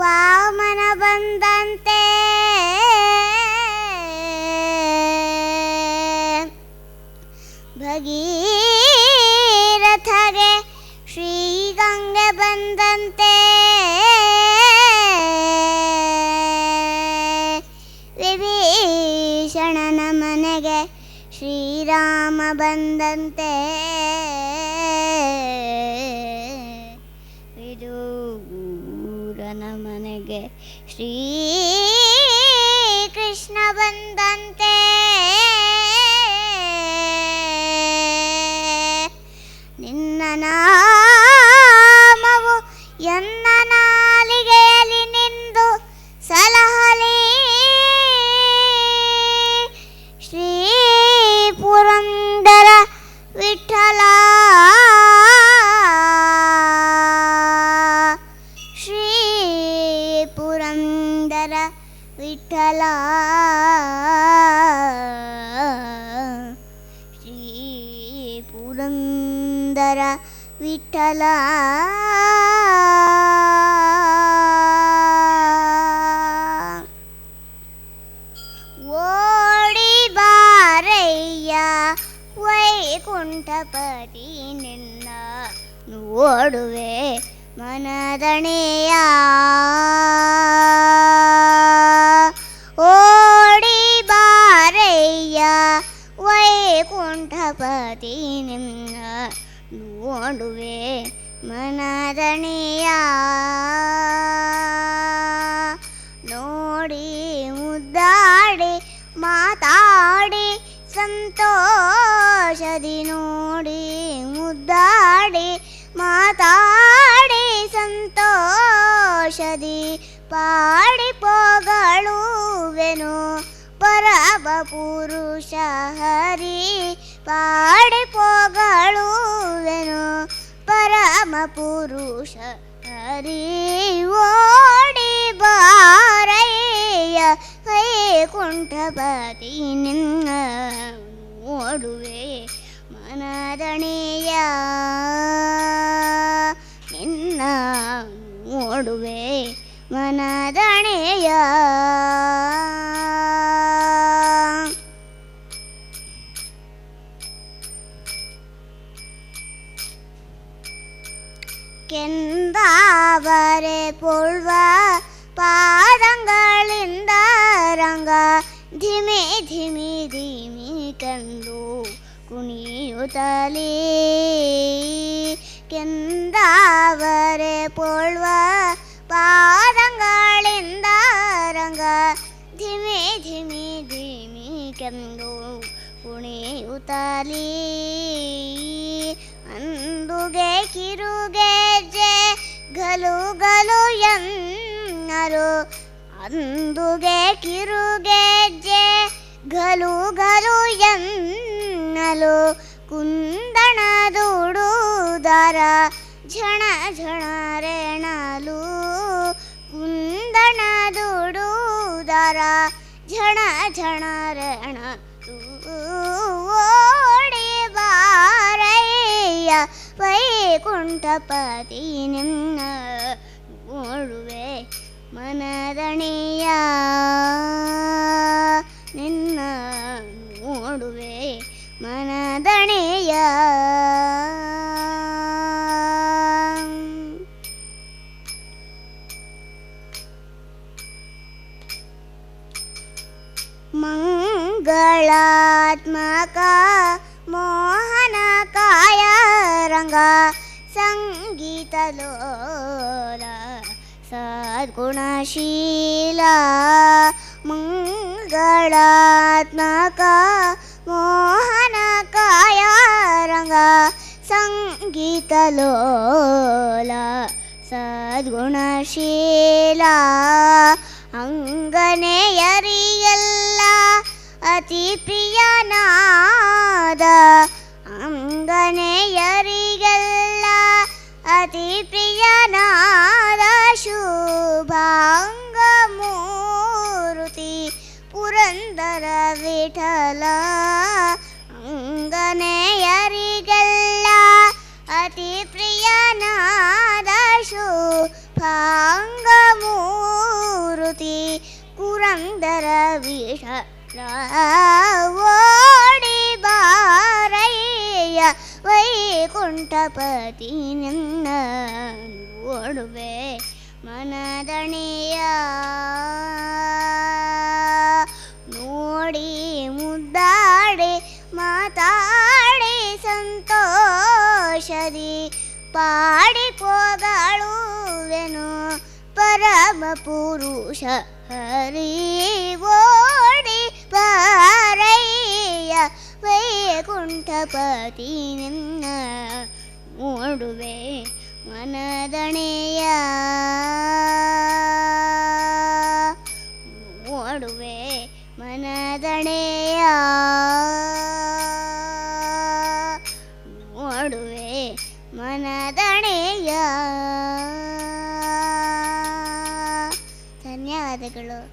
ವಾಮನ ಬಂದಂತೆ ಭಗೀರಥಗೆ ಶ್ರೀಗಂಗೆ ಬಂದಂತೆ. ವಿಭೀಷಣನ ಮನೆಗೆ ಶ್ರೀರಾಮ ಬಂದಂತೆ. श्री कृष्ण वंदन्ते விட்டலா ஸ்ரீ புரந்தர விட்டலா ஓடி பாரையா வைகுண்டபதி நின்ன ஓடுவே மனதனேயா ವೈಕುಂಠಪತಿ ನಿನ್ನ ನೋಡುವೆ ನೋಡಿ ಮುದ್ದಾಡಿ, ಮಾತಾಡಿ, ಸಂತೋಷದಿ ನೋಡಿ ಮುದ್ದಾಡಿ, ಮಾತಾಡಿ, ಸಂತೋಷದಿ ಪಾಡಿ ಪೋಗಳುವೆನು ಪರಬ ಪುರುಷ ಹರಿ. ಪಾಡಿ ಪೋಗಳುವೆನು ಪರಮ ಪುರುಷ ಹರಿ ಓಡಿ ಬಾರಯ್ಯ ವೈಕುಂಠಪತಿ ನಿನ್ನ ಕೆಂದಾವರೆ ಪೊಳ್ವ ಪಾದಂಗಳಿಂದ ರಂಗ ಧಿಮಿ ಧಿಮಿ ಧಿಮಿ ಕೆಂದು ಕುಣಿಯುತ್ತಲೇ ಅಂದುಗೆ ಕಿರುಗೆಜ್ಜೆ ಗಲು ಗಲು ಎನ್ನರು. ಅಂದುಗೆ ಕಿರುಗೆಜ್ಜೆ ಗಲು ಗಲು ಎನ್ನಲು. ಕುಂದಣ ದುಡುದರ ಝಣ ಝಣ ರೆಣಲು ಕುಂದಣ ದುಡುದರ ಝಣ ಝಣ ರೆಣ ಓಡಿ ಬಾರಯ್ಯ ವೈಕುಂಠಪತಿ ನಿನ್ನ ನೋಡುವೆ ಮನದಣೆಯ కళాత్మక మోహనకాయ రంగ సంగీతలోల సద్గుణశీల మంగళాత్మక మోహనకాయ రంగ సంగీతలోల సద్గుణశీల అంగనేయరీ ಅತಿ ಪ್ರಿಯನಾದ ಅಂಗನೆಯರಿಗೆಲ್ಲ ಅತಿ ಪ್ರಿಯನಾದ ಶುಭಾಂಗ ಮೂರುತಿ ಪುರಂದರ ವಿಠಲ ಅಂಗನೆಯರಿಗೆಲ್ಲ ಅತಿ ಪ್ರಿಯನಾದ ಶುಭಾಂಗ ಮೂರುತಿ ಪುರಂದರ ವಿಠಲ ಓಡಿ ಬಾರಯ್ಯ ವೈಕುಂಠಪತಿ ನಿನ್ನ ನೋಡುವೆ ಮನದಣಿಯ ನೋಡಿ ಮುದ್ದಾಡಿ ಮಾತಾಡಿ ಸಂತೋಷದಿ ಪಾಡಿ ಪೋಗಾಳುವೆನು ಪರಮ ಪುರುಷ ಹರಿ ನಿನ್ನ ಮೂಡುವೆ ಮನದಣೆಯ. ಮೂಡುವೆ ಮನದಣೆಯ. ಮೂಡುವೆ ಮನದಣೆಯ. ಧನ್ಯವಾದಗಳು.